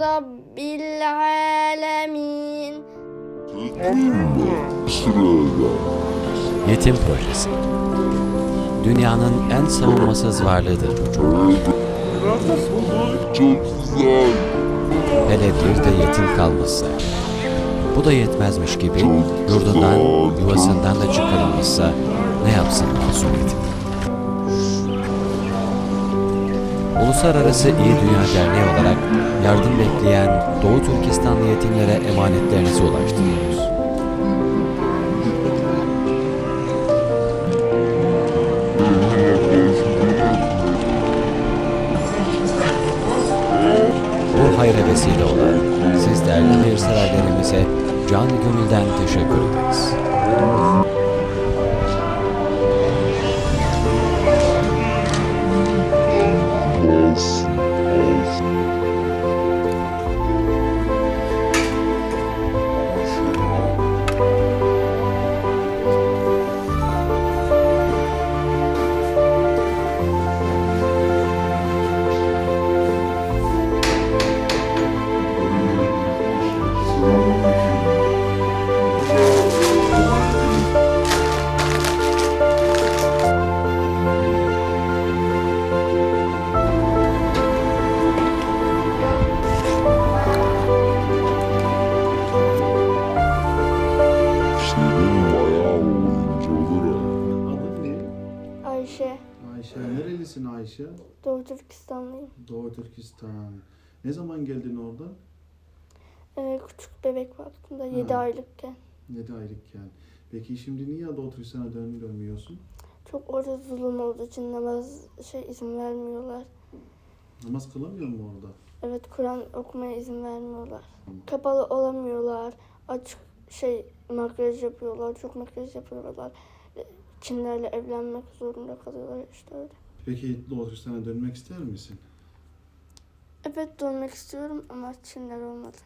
Rabbil alemin. Yetim Projesi Dünyanın en savunmasız varlığıdır çocuk. Çok güzel. Hele bir de yetim kalmışsa. Bu da yetmezmiş gibi yurdundan, yuvasından da çıkarılmışsa ne yapsın masum yetim? Uluslararası İyi Dünya Derneği olarak yardım bekleyen Doğu Türkistanlı yetimlere emanetlerinizi ulaştırıyoruz. Bu hayra vesile olan siz değerli hayırseverlerimize canı gönülden teşekkür ederiz. Ayşe. Ayşe. Nerelisin Ayşe? Doğu Türkistanlıyım. Doğu Türkistan. Ne zaman geldin oradan? Ee, küçük bebek vaktinde 7 Ha. aylıkken. 7 aylıkken. Peki şimdi niye Doğu Türkistan'a dön dönmüyorsun? Çok orada zulüm olduğu için namaz şey izin vermiyorlar. Namaz kılamıyor mu orada? Evet Kur'an okumaya izin vermiyorlar. Kapalı olamıyorlar. Açık şey makyaj yapıyorlar. Çok makyaj yapıyorlar. Çinlerle evlenmek zorunda kalıyorlar işte öyle. Peki Doğu Türkistan'a dönmek ister misin? Evet dönmek istiyorum ama Çinler olmadı.